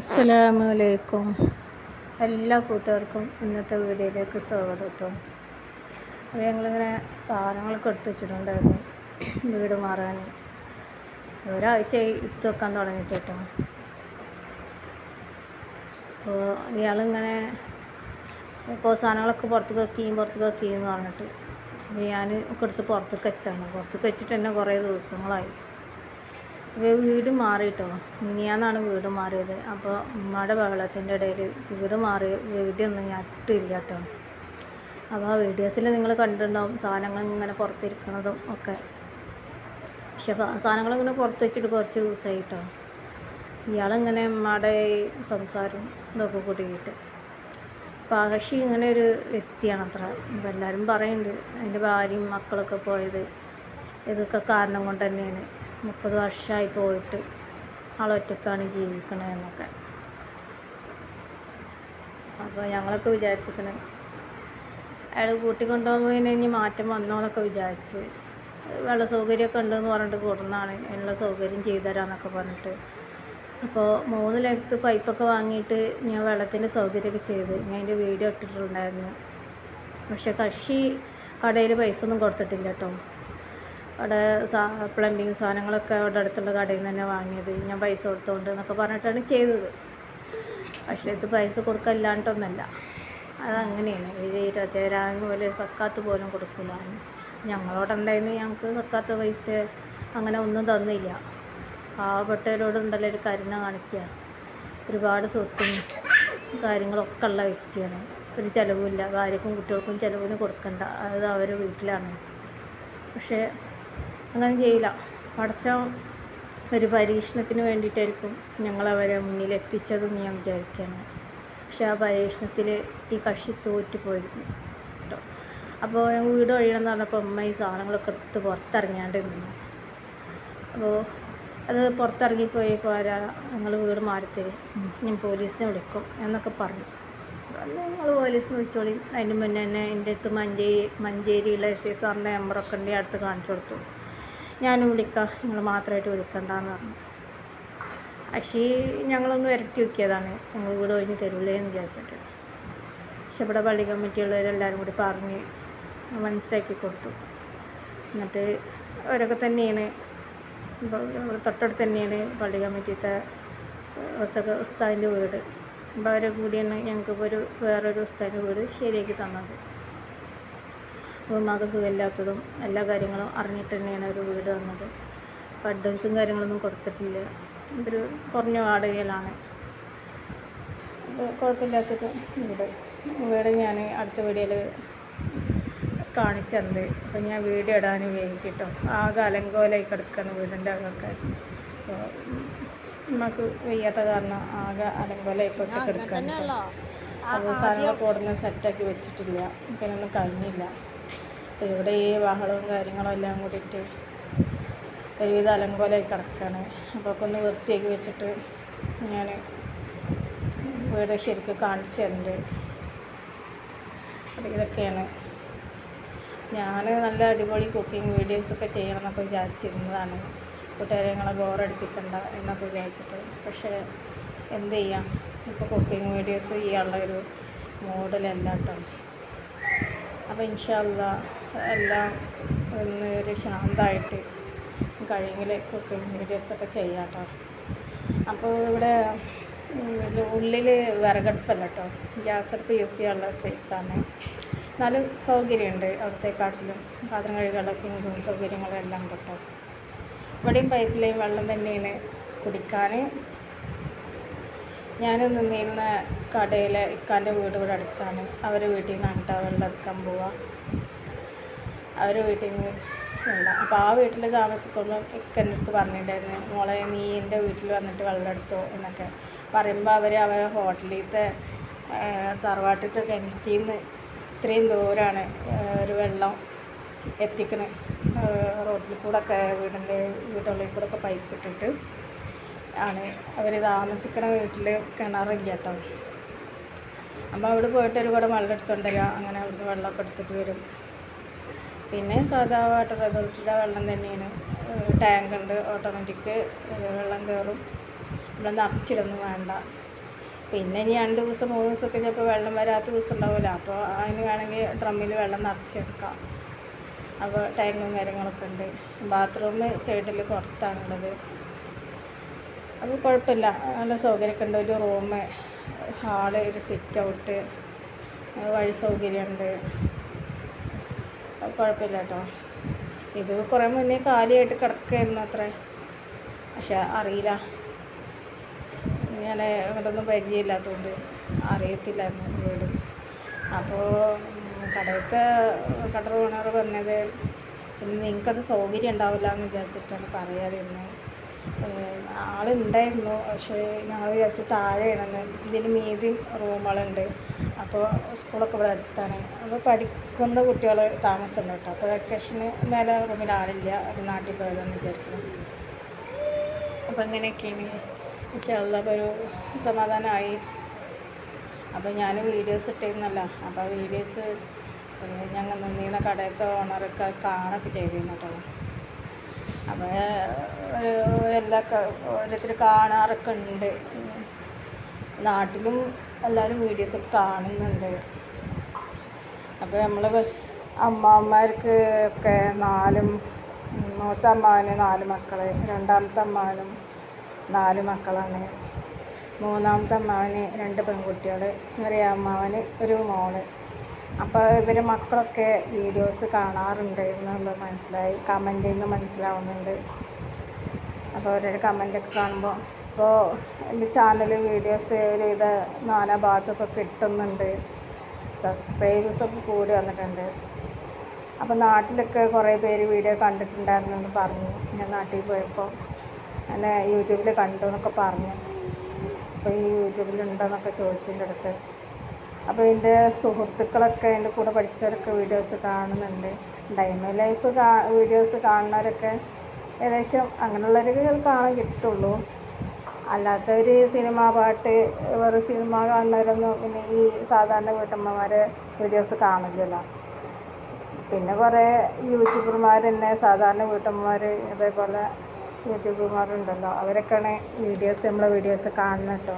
അസ്സലാമലൈക്കും. എല്ലാ കൂട്ടുകാർക്കും ഇന്നത്തെ വീഡിയോയിലേക്ക് സ്വാഗതം കേട്ടോ. അപ്പോൾ ഞങ്ങളിങ്ങനെ സാധനങ്ങളൊക്കെ എടുത്ത് വെച്ചിട്ടുണ്ടായിരുന്നു. വീട് മാറാൻ. ഒരാഴ്ചയായി എടുത്ത് വെക്കാൻ തുടങ്ങിയിട്ട് കേട്ടോ. അപ്പോൾ ഇയാളിങ്ങനെ ഇപ്പോൾ സാധനങ്ങളൊക്കെ പുറത്ത് വെക്കുകയും പുറത്ത് വെക്കുകയും എന്ന് പറഞ്ഞിട്ട്. അപ്പോൾ ഞാൻ ഒക്കെ എടുത്ത് പുറത്തേക്ക് വെച്ചാണ്. പുറത്തേക്ക് വെച്ചിട്ട് തന്നെ കുറേ ദിവസങ്ങളായി. വീട് മാറിയിട്ടോ? മിനിയാന്നാണ് വീട് മാറിയത്. അപ്പോൾ ഉമ്മയുടെ ബഹളത്തിന്റെ ഇടയിൽ വീട് മാറി വീടൊന്നും ഞാൻ കേട്ടോ അപ്പോൾ ആ വീഡിയോസിൽ നിങ്ങൾ കണ്ടിട്ടുണ്ടാവും സാധനങ്ങൾ ഇങ്ങനെ പുറത്തിരിക്കണതും ഒക്കെ. പക്ഷെ സാധനങ്ങൾ ഇങ്ങനെ പുറത്ത് വെച്ചിട്ട് കുറച്ച് ദിവസമായി കേട്ടോ ഇയാളിങ്ങനെ ഉമ്മയുടെ സംസാരം ഇതൊക്കെ കൂട്ടിയിട്ട് ആകർഷി ഇങ്ങനെ ഒരു വ്യക്തിയാണ് അത്ര. ഇപ്പം എല്ലാവരും പറയുന്നുണ്ട് അതിന്റെ ഭാര്യയും മക്കളൊക്കെ പോയത്. ഇതൊക്കെ കാരണം കൊണ്ട് തന്നെയാണ്. മുപ്പത് വർഷമായി പോയിട്ട് ആളൊറ്റക്കാണ് ജീവിക്കണതെന്നൊക്കെ അപ്പോൾ ഞങ്ങളൊക്കെ വിചാരിച്ചിരിക്കണ അയാൾ കൂട്ടിക്കൊണ്ടുപോകുമ്പോൾ ഇനി മാറ്റം വന്നോ എന്നൊക്കെ വിചാരിച്ച്. വെള്ള സൗകര്യമൊക്കെ ഉണ്ടെന്ന് പറഞ്ഞിട്ട് കൂടുന്നതാണ് അതിനുള്ള സൗകര്യം ചെയ്തു തരാമെന്നൊക്കെ പറഞ്ഞിട്ട്. അപ്പോൾ മൂന്ന് ലെങ്ത്ത് പൈപ്പൊക്കെ വാങ്ങിയിട്ട് ഞാൻ വെള്ളത്തിന്റെ സൗകര്യമൊക്കെ ചെയ്ത് ഞാൻ അതിന്റെ വീഡിയോ ഇട്ടിട്ടുണ്ടായിരുന്നു. പക്ഷെ കക്ഷി കടയിൽ പൈസ ഒന്നും കൊടുത്തിട്ടില്ല കേട്ടോ. അവിടെ സാ പ്ലംബിങ് സാധനങ്ങളൊക്കെ അവിടെ അടുത്തുള്ള കടയിൽ നിന്ന് തന്നെ വാങ്ങിയത്. ഞാൻ പൈസ കൊടുത്തോണ്ട് എന്നൊക്കെ പറഞ്ഞിട്ടാണ് ചെയ്തത്. പക്ഷേ ഇത് പൈസ കൊടുക്കല്ലാണ്ടൊന്നല്ല അതങ്ങനെയാണ്. ഈ ഇരുപത്തേഴായിരം പോലെ സക്കാത്ത് പോലും കൊടുക്കില്ല ഞങ്ങളോടുണ്ടായിരുന്നു ഞങ്ങൾക്ക് സക്കാത്ത പൈസ അങ്ങനെ ഒന്നും തന്നില്ല. പാവപ്പെട്ടവരോടുണ്ടല്ലോ ഒരു കരുണ കാണിക്കുക. ഒരുപാട് സ്വത്തും കാര്യങ്ങളൊക്കെ ഉള്ള വ്യക്തിയാണ്. ഒരു ചിലവുമില്ല. ഭാര്യക്കും കുട്ടികൾക്കും ചിലവിന് കൊടുക്കണ്ട. അത് അവരുടെ വീട്ടിലാണ്. പക്ഷേ അങ്ങനെ ചെയ്യില്ല. പഠിച്ച ഒരു പരീക്ഷണത്തിന് വേണ്ടിയിട്ടായിരിക്കും ഞങ്ങളവരെ മുന്നിൽ എത്തിച്ചതെന്ന് ഞാൻ വിചാരിക്കുകയാണ്. പക്ഷേ ആ പരീക്ഷണത്തിൽ ഈ കക്ഷി തോറ്റു പോയിരുന്നു കേട്ടോ. അപ്പോൾ ഞാൻ വീട് ഒഴിയണം എന്ന് പറഞ്ഞപ്പോൾ അമ്മ ഈ സാധനങ്ങളൊക്കെ എടുത്ത് പുറത്തിറങ്ങാണ്ട് നിന്നു. അപ്പോൾ അത് പുറത്തിറങ്ങിപ്പോയപ്പോൾ ആരാ? ഞങ്ങൾ വീട് മാറിത്തരും ഞാൻ പോലീസിനെ വിളിക്കും എന്നൊക്കെ പറഞ്ഞു. നിങ്ങൾ പോലീസ് വിളിച്ചോളി. അതിന് മുന്നേ തന്നെ എന്റെ അടുത്ത് മഞ്ചേരി മഞ്ചേരിയിലെ എസ് ഐ സാറിന്റെ നമ്പറൊക്കെ ഉണ്ട് അടുത്ത് കാണിച്ചു കൊടുത്തു. ഞാനും വിളിക്കാം നിങ്ങൾ മാത്രമായിട്ട് വിളിക്കണ്ടെന്ന് പറഞ്ഞു. അഷി ഞങ്ങളൊന്ന് വരട്ടി നോക്കിയതാണ്. ഞങ്ങൾ വീട് ഒഴിഞ്ഞ് തരുള്ളേ എന്ന് വിചാരിച്ചിട്ട്. പക്ഷെ ഇവിടെ പള്ളി കമ്മിറ്റിയുള്ളവരെല്ലാവരും കൂടി പറഞ്ഞ് മനസ്സിലാക്കി കൊടുത്തു. എന്നിട്ട് അവരൊക്കെ തന്നെയാണ്. തൊട്ടടുത്ത് തന്നെയാണ് പള്ളി കമ്മിറ്റിത്തെ അവിടുത്തെ ഉസ്താദിന്റെ വീട്. അപ്പോൾ അവരെ കൂടിയാണ് ഞങ്ങൾക്ക് ഒരു വേറൊരു സ്ഥലം വീട് ശരിയാക്കി തന്നത്. ഉമ്മാക്ക് സുഖമില്ലാത്തതും എല്ലാ കാര്യങ്ങളും അറിഞ്ഞിട്ട് തന്നെയാണ് ഒരു വീട് തന്നത്. അപ്പോൾ അഡ്വാൻസും കാര്യങ്ങളൊന്നും കൊടുത്തിട്ടില്ല. ഇതൊരു കുറഞ്ഞ വാടകയിലാണ്. കുഴപ്പമില്ലാത്തൊരു വീട്. വീട് ഞാൻ അടുത്ത വീഡിയോയിൽ കാണിച്ചത് അപ്പോൾ ഞാൻ വീഡിയോ ഇടാൻ കിട്ടും ആകെ അലങ്കോലായി കിടക്കുകയാണ് വീടിന്റെ അകമൊക്കെ. നമുക്ക് വയ്യാത്ത കാരണം ആകെ അലങ്കോല പെട്ട് കിടക്കുകയാണ് അപ്പോൾ സാധനങ്ങളൊക്കെ ഉടനെ സെറ്റാക്കി വെച്ചിട്ടില്ല. എനിക്കതിനൊന്നും കഴിഞ്ഞില്ല. ഇവിടെ ഈ ബഹളവും കാര്യങ്ങളും എല്ലാം കൂടിയിട്ട് ഒരുവിധ അലങ്കോലായി കിടക്കുകയാണ് അപ്പോൾ ഒക്കെ ഒന്ന് വൃത്തിയാക്കി വെച്ചിട്ട് ഞാൻ വീട് ശരിക്കും കാണിച്ചു തരുന്നുണ്ട് അപ്പോൾ ഇതൊക്കെയാണ്. ഞാൻ നല്ല അടിപൊളി കുക്കിംഗ് വീഡിയോസൊക്കെ ചെയ്യണം എന്നൊക്കെ വിചാരിച്ചിരുന്നതാണ്. കൂട്ടുകാരെ ഞങ്ങളെ ബോറടിപ്പിക്കണ്ട എന്നൊക്കെ വിചാരിച്ചിട്ട്. പക്ഷേ എന്ത് ചെയ്യാം? ഇപ്പോൾ കുക്കിംഗ് വീഡിയോസ് ചെയ്യാനുള്ള ഒരു മോഡലല്ല കേട്ടോ. അപ്പോൾ ഇൻഷാല്ല എല്ലാം ഒന്ന് ഒരു ശാന്തമായിട്ട് കഴിയെങ്കിൽ കുക്കിംഗ് വീഡിയോസൊക്കെ ചെയ്യാം കേട്ടോ. അപ്പോൾ ഇവിടെ ഉള്ളിൽ വിറകടുപ്പല്ല കേട്ടോ. ഗ്യാസ് അടുപ്പ് യൂസ് ചെയ്യാനുള്ള സ്പേസാണ് എന്നാലും സൗകര്യമുണ്ട് അവിടത്തെക്കാട്ടിലും. പാത്രം കഴുകാനുള്ള സിങ്കും സൗകര്യങ്ങളും എല്ലാം ഉണ്ട് കേട്ടോ. ഇവിടെയും പൈപ്പ് വെള്ളം തന്നെയാണ് കുടിക്കാൻ ഞാൻ നിന്നിരുന്ന കടയിലെ ഇക്കാന്റെ വീട് ഇവിടെ അടുത്താണ്. അവർ വീട്ടിൽ നിന്നാണ് കേട്ടോ വെള്ളം എടുക്കാൻ പോവുക അവർ വീട്ടിൽ നിന്ന് വെള്ളം. അപ്പോൾ ആ വീട്ടിൽ താമസിക്കുമ്പോൾ ഇക്കന്റെ അടുത്ത് പറഞ്ഞിട്ടുണ്ടായിരുന്നു മോളെ നീ എന്റെ വീട്ടിൽ വന്നിട്ട് വെള്ളം എടുത്തോ എന്നൊക്കെ. പറയുമ്പോൾ അവർ അവരെ ഹോട്ടലിലത്തെ തറവാട്ടിലത്തെ കിണറ്റിൽ നിന്ന് ഇത്രയും ദൂരമാണ് ഒരു വെള്ളം എത്തിക്കണേ. റോഡിൽ കൂടെ ഒക്കെ വീടിന്റെ വീട്ടുള്ളിൽ കൂടെ ഒക്കെ പൈപ്പ് ഇട്ടിട്ട് ആണ് അവർ താമസിക്കണ വീട്ടിൽ കിണറില്ല കേട്ടോ അപ്പോൾ അവിടെ പോയിട്ട് ഒരു കൂടെ വെള്ളം എടുത്തുകൊണ്ട് അങ്ങനെ അവിടുന്ന് വെള്ളമൊക്കെ എടുത്തിട്ട് വരും. പിന്നെ സാധാ വാട്ടർ അതോറിറ്റിയുടെ വെള്ളം തന്നെയാണ്. ടാങ്ക് ഉണ്ട് ഓട്ടോമാറ്റിക് വെള്ളം കയറും. നമ്മൾ നിറച്ചിടൊന്നും വേണ്ട. പിന്നെ ഇനി രണ്ട് ദിവസം മൂന്ന് ദിവസമൊക്കെ ചിലപ്പോൾ വെള്ളം വരാത്ത ദിവസം ഉണ്ടാവില്ല അപ്പോൾ അതിന് വേണമെങ്കിൽ ഡ്രമ്മിൽ വെള്ളം നിറച്ചെടുക്കാം. അപ്പോൾ ടാങ്കും കാര്യങ്ങളൊക്കെ ഉണ്ട്. ബാത്റൂം സൈഡിൽ പുറത്താണുള്ളത്. അപ്പോൾ കുഴപ്പമില്ല. നല്ല സൗകര്യമൊക്കെ ഉണ്ട്. ഒരു റൂം ഹാൾ ഒരു സിറ്റ് ഔട്ട് വഴി സൗകര്യമുണ്ട്. കുഴപ്പമില്ല കേട്ടോ. ഇത് കുറേ മുന്നേ കാലിയായിട്ട് കിടക്കുകയായിരുന്നു അത്രേ. പക്ഷെ അറിയില്ല. ഞാൻ അങ്ങോട്ടൊന്നും പരിചയമില്ലാത്തതുകൊണ്ട് അറിയത്തില്ലായിരുന്നു വീട്. അപ്പോൾ കടയത്തെ കട ഓണർ പറഞ്ഞത് പിന്നെ നിങ്ങൾക്കത് സൗകര്യം ഉണ്ടാവില്ല എന്ന് വിചാരിച്ചിട്ടാണ് പറയാതിരുന്നത് ആളുണ്ടായിരുന്നു പക്ഷേ ഞങ്ങൾ വിചാരിച്ചു താഴെയാണെന്ന്. ഇതിന് മീതി റൂമുകളുണ്ട്. അപ്പോൾ സ്കൂളൊക്കെ ഇവിടെ അടുത്താണ്. അപ്പോൾ പഠിക്കുന്ന കുട്ടികൾ താമസമുണ്ട് കേട്ടോ. അപ്പോൾ വെക്കേഷന് മേലെ റൂമിൽ ആളില്ല. അത് നാട്ടിൽ പോയതെന്ന് വിചാരിക്കുന്നു. അപ്പോൾ അങ്ങനെയൊക്കെയാണ് അപ്പോൾ ഒരു സമാധാനമായി. അപ്പോൾ ഞാൻ വീഡിയോസ് ഇട്ടിരുന്നല്ല അപ്പോൾ വീഡിയോസ് ഞങ്ങൾ നിന്നിരുന്ന കടയത്തെ ഓണറൊക്കെ കാണൊക്കെ ചെയ്തിരുന്നു കേട്ടോ. അപ്പോൾ ഒരു എല്ലാ ഓരോരുത്തർ കാണാറൊക്കെ ഉണ്ട്. നാട്ടിലും എല്ലാവരും വീഡിയോസൊക്കെ കാണുന്നുണ്ട്. അപ്പോൾ നമ്മൾ അമ്മാവന്മാർക്ക് ഒക്കെ നാലും മൂത്ത അമ്മാവന് നാല് മക്കൾ രണ്ടാമത്തെ അമ്മാവനും നാല് മക്കളാണ്. മൂന്നാമത്തെ അമ്മാവന് രണ്ട് പെൺകുട്ടികൾ ചെറിയ അമ്മാവന് ഒരു മോൾ. അപ്പോൾ ഇവർ മക്കളൊക്കെ വീഡിയോസ് കാണാറുണ്ട് എന്നുള്ളത് മനസ്സിലായി. കമന്റിൽ നിന്ന് മനസ്സിലാവുന്നുണ്ട്. അപ്പോൾ ഓരോരോ കമന്റൊക്കെ കാണുമ്പോൾ ഇപ്പോൾ എന്റെ ചാനൽ വീഡിയോസ് ഒരുവിധ നാനാ ഭാഗത്തൊക്കെ കിട്ടുന്നുണ്ട്. സബ്സ്ക്രൈബേഴ്സൊക്കെ കൂടി വന്നിട്ടുണ്ട്. അപ്പോൾ നാട്ടിലൊക്കെ കുറേ പേര് വീഡിയോ കണ്ടിട്ടുണ്ടായിരുന്നു എന്ന് പറഞ്ഞു. ഞാൻ നാട്ടിൽ പോയപ്പോൾ എന്നെ യൂട്യൂബിൽ കണ്ടു എന്നൊക്കെ പറഞ്ഞു. അപ്പോൾ ഈ യൂട്യൂബിലുണ്ടോയെന്നൊക്കെ ചോദിച്ചതിന്റെ അടുത്ത്. അപ്പോൾ എന്റെ സുഹൃത്തുക്കളൊക്കെ എന്റെ കൂടെ പഠിച്ചവരൊക്കെ വീഡിയോസ് കാണുന്നുണ്ട്. ഡൈമ ലൈഫ് കാ വീഡിയോസ് കാണുന്നവരൊക്കെ ഏകദേശം അങ്ങനെയുള്ളവരൊക്കെ കാണാൻ കിട്ടുള്ളൂ. അല്ലാത്തവർ സിനിമ പാട്ട് വേറെ സിനിമ കാണുന്നവരൊന്നും പിന്നെ ഈ സാധാരണ വീട്ടമ്മമാരെ വീഡിയോസ് കാണില്ലല്ലോ പിന്നെ കുറേ യൂട്യൂബർമാർ തന്നെ സാധാരണ വീട്ടമ്മമാർ അതേപോലെ യൂട്യൂബർമാരുണ്ടല്ലോ അവരൊക്കെയാണ് വീഡിയോസ് നമ്മളെ വീഡിയോസ് കാണുന്നത് കേട്ടോ.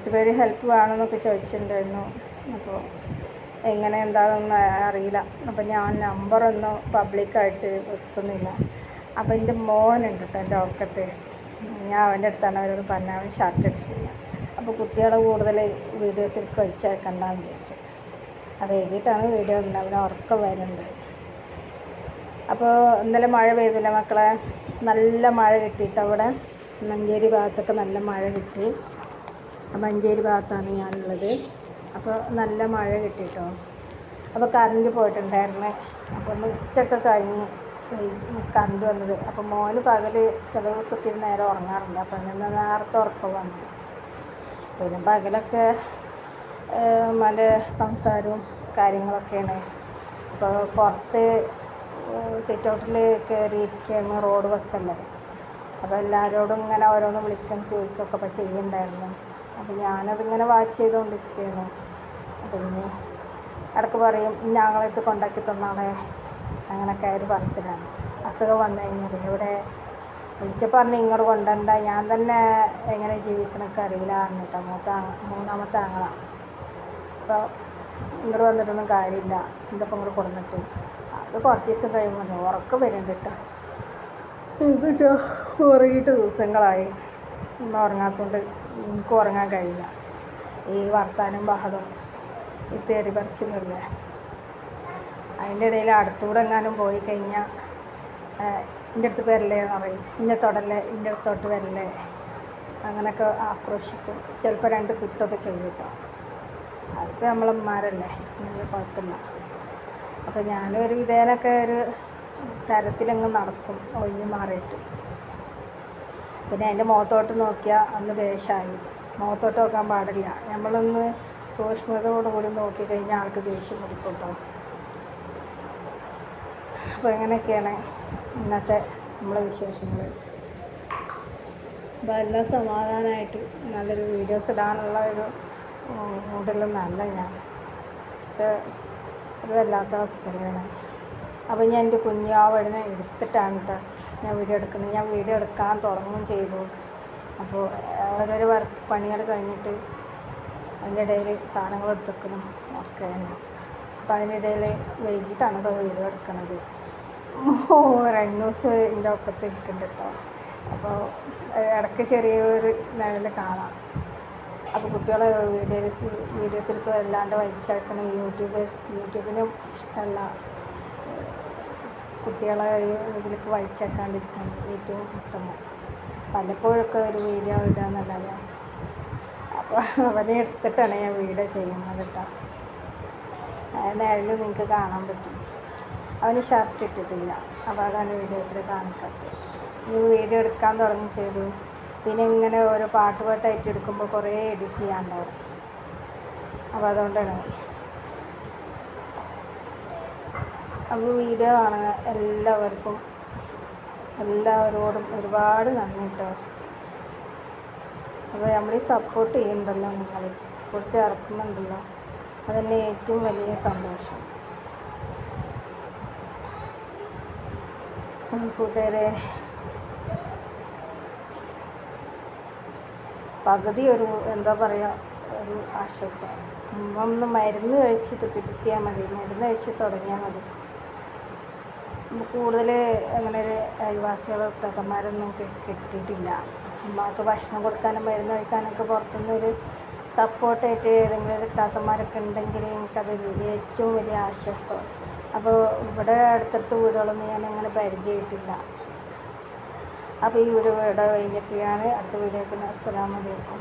കുറച്ച് പേര് ഹെൽപ്പ് വേണമെന്നൊക്കെ ചോദിച്ചിട്ടുണ്ടായിരുന്നു. അപ്പോൾ എങ്ങനെ എന്താണെന്ന് അറിയില്ല. അപ്പോൾ ഞാൻ നമ്പറൊന്നും പബ്ലിക്കായിട്ട് വെക്കുന്നില്ല. അപ്പോൾ എന്റെ മോനുണ്ട് കേട്ടോ എന്റെ ഒക്കത്ത് ഞാൻ അവന്റെ അടുത്താണ് അവരോട് പറഞ്ഞ അവൻ ഷർട്ട് ഇട്ടിട്ടില്ല. അപ്പോൾ കുട്ടികളെ കൂടുതൽ വീഡിയോസിൽ കഴിച്ചേക്കണ്ടെന്ന് വിചാരിച്ചു. അത് വൈകിട്ടാണ് വീഡിയോ ഉണ്ട് അവന് ഉറക്കം വരുന്നുണ്ട്. അപ്പോൾ ഇന്നലെ മഴ പെയ്തില്ല മക്കളെ? നല്ല മഴ കിട്ടിയിട്ട് അവിടെ? മഞ്ചേരി ഭാഗത്തൊക്കെ നല്ല മഴ കിട്ടി. മഞ്ചേരി ഭാഗത്താണ് ഞാനുള്ളത്. അപ്പോൾ നല്ല മഴ കിട്ടിയിട്ടോ അപ്പോൾ കറണ്ട് പോയിട്ടുണ്ടായിരുന്നു. അപ്പോൾ ഉച്ചയൊക്കെ കഴിഞ്ഞ് കറണ്ട് വന്നത്. അപ്പോൾ മോന് പകൽ ചില ദിവസത്തിൽ നേരം ഉറങ്ങാറുണ്ട്. അപ്പോൾ നിന്ന് നേരത്തെ ഉറക്കം വന്നു. പിന്നെ പകലൊക്കെ മല സംസാരവും കാര്യങ്ങളൊക്കെയാണ്. അപ്പോൾ പുറത്ത് സിറ്റ് ഔട്ടിൽ കയറിയിരിക്കുകയാണ് റോഡ് വെക്കല്ലേ. അപ്പോൾ എല്ലാവരോടും ഇങ്ങനെ ഓരോന്ന് വിളിക്കാൻ ചോദിക്കുകയൊക്കെ അപ്പോൾ ചെയ്യുന്നുണ്ടായിരുന്നു. അപ്പോൾ ഞാനതിങ്ങനെ വാച്ച് ചെയ്തുകൊണ്ടിരിക്കുകയാണ് അപ്പോൾ പിന്നെ ഇടയ്ക്ക് പറയും ഞങ്ങളെടുത്ത് കൊണ്ടാക്കി തന്നാളെ. അങ്ങനെയൊക്കെ അവർ പറച്ചിലാണ്. അസുഖം വന്നു കഴിഞ്ഞാൽ ഇവിടെ വിളിച്ചപ്പോൾ പറഞ്ഞു ഇങ്ങോട്ട് കൊണ്ടുവരണ്ട ഞാൻ തന്നെ എങ്ങനെ ജീവിക്കണമൊക്കെ അറിയില്ല എന്നിട്ടോ മൂത്ത മൂന്നാമത്തെ ആങ്ങള. അപ്പോൾ ഇങ്ങോട്ട് വന്നിട്ടൊന്നും കാര്യമില്ല. ഇതിപ്പോൾ ഇങ്ങോട്ട് കൊടുത്തിട്ട് അത് കുറച്ച് ദിവസം കഴിയുമ്പോൾ ഉറക്കം വരുന്നുണ്ട് കേട്ടോ. എന്നിട്ടോ ഉറങ്ങിയിട്ട് ദിവസങ്ങളായി. ഉറങ്ങാത്തതുകൊണ്ട് എനിക്ക് ഉറങ്ങാൻ കഴിയില്ല. ഈ വർത്താനം ബഹളം ഈ തേറി പറിച്ചിലല്ലേ? അതിന്റെ ഇടയിൽ അടുത്തൂടെ എങ്ങാനും പോയി കഴിഞ്ഞാൽ എന്റെ അടുത്ത് വരല്ലേ എന്ന് പറയും. ഇന്നെ തൊടല്ലേ ഇന്റെ അടുത്തോട്ട് വരല്ലേ? അങ്ങനെയൊക്കെ ആക്രോശിക്കും. ചിലപ്പോൾ രണ്ട് കുത്തൊക്കെ ചെയ്യും കേട്ടോ. അതിപ്പോൾ നമ്മളമ്മമാരല്ലേ നല്ല കുഴപ്പമില്ല അപ്പോൾ ഞാനും ഒരു വിധേനൊക്കെ ഒരു തരത്തിലങ്ങ് നടക്കും ഒഴിഞ്ഞ് മാറിയിട്ട്. പിന്നെ അതിന്റെ മുഖത്തോട്ട് നോക്കിയാൽ അന്ന് ദേഷ്യമായി മുഖത്തോട്ട് നോക്കാൻ പാടില്ല. നമ്മളൊന്ന് സൂക്ഷ്മതയോടുകൂടി നോക്കിക്കഴിഞ്ഞാൽ ആൾക്ക് ദേഷ്യം പിടിക്കും അപ്പോൾ ഇങ്ങനെയൊക്കെയാണ് ഇന്നത്തെ നമ്മളെ വിശേഷങ്ങൾ അപ്പോൾ എല്ലാം സമാധാനമായിട്ട് നല്ലൊരു വീഡിയോസ് ഇടാനുള്ള ഒരു മൂഡിലൊന്നല്ല ഞാൻ. പക്ഷേ ഒരു വല്ലാത്ത അവസ്ഥയിലാണ്. അപ്പോൾ ഞാൻ എന്റെ കുഞ്ഞാവടിനെ എടുത്തിട്ടാണ് കേട്ടോ ഞാൻ വീഡിയോ എടുക്കുന്നത്. ഞാൻ വീഡിയോ എടുക്കാൻ തുടങ്ങുകയും ചെയ്തു. അപ്പോൾ ഓരോരോ വർക്ക് പണികൾ കഴിഞ്ഞിട്ട് അതിന്റെ ഇടയിൽ സാധനങ്ങൾ എടുത്തുവെക്കണം ഒക്കെ അപ്പോൾ അതിനിടയിൽ വൈകിട്ടാണ് ഇപ്പോൾ വീഡിയോ എടുക്കുന്നത് രണ്ട് റണ്ണൂസ് എന്റെ ഒക്കത്ത് ഇരിക്കുന്നുണ്ട് കേട്ടോ അപ്പോൾ ഇടയ്ക്ക് ചെറിയൊരു നിഴൽ കാണാം. അപ്പോൾ കുട്ടികളെ വീഡിയോസ് വീഡിയോസിലേക്ക് വല്ലാണ്ട് വലിച്ചേക്കണം യൂട്യൂബേഴ്സ് യൂട്യൂബിനും ഇഷ്ടമല്ല കുട്ടികളെ ഇതിലേക്ക് വലിച്ചേക്കാണ്ടിരിക്കണം ഏറ്റവും ഉത്തമം. പലപ്പോഴൊക്കെ ഒരു വീഡിയോ ഇടുക എന്നല്ലാതെ അപ്പോൾ അവനെ എടുത്തിട്ടാണ് ഞാൻ വീഡിയോ ചെയ്യുന്നത് കേട്ടോ നിഴൽ നിങ്ങൾക്ക് കാണാൻ പറ്റും. അവന് ഷർട്ട് ഇട്ടിട്ടില്ല. അപ്പോൾ അതാണ് വീഡിയോസിൽ കാണിക്കാത്തത് ഇനി വീഡിയോ എടുക്കാൻ തുടങ്ങി ചെയ്തു. പിന്നെ ഇങ്ങനെ ഓരോ പാട്ട് പാട്ടായിട്ട് എടുക്കുമ്പോൾ കുറേ എഡിറ്റ് ചെയ്യാനുണ്ടാവും അപ്പോൾ അതുകൊണ്ടാണ് അപ്പോൾ വീഡിയോ കാണുക. എല്ലാവർക്കും എല്ലാവരോടും ഒരുപാട് നന്ദി കേട്ടോ അപ്പോൾ നമ്മൾ ഈ സപ്പോർട്ട് ചെയ്യുന്നുണ്ടല്ലോ നിങ്ങൾ കുറച്ച് ഇറക്കുന്നുണ്ടല്ലോ. അതന്നെ ഏറ്റവും വലിയ സന്തോഷം. കൂട്ടുകാരെ. പകുതി ഒരു എന്താ പറയുക ഒരു ആശ്വാസം. ഒന്ന് മരുന്ന് കഴിച്ചിട്ട് കിട്ടിയാൽ മതി. മരുന്ന് കഴിച്ച് തുടങ്ങിയാൽ മതി. കൂടുതൽ അങ്ങനെ അയൽവാസികളോ തത്തന്മാരൊന്നും കിട്ടിയിട്ടില്ല. അമ്മയ്ക്ക് ഭക്ഷണം കൊടുക്കാനും മരുന്ന് കഴിക്കാനൊക്കെ പുറത്തുനിന്ന് ഒരു സപ്പോർട്ടായിട്ട് ഏതെങ്കിലും ഒരു താത്തമാരൊക്കെ ഉണ്ടെങ്കിൽ എനിക്കത് ഏറ്റവും വലിയ ആശ്വാസം. അപ്പോൾ ഇവിടെ അടുത്തടുത്ത വീടുകളൊന്നും ഞാൻ അങ്ങനെ പരിചയമായിട്ടില്ല. അപ്പോൾ ഈ വീട് ഇവിടെ അടുത്ത വീഡിയോക്ക് അസ്സലാമലൈക്കും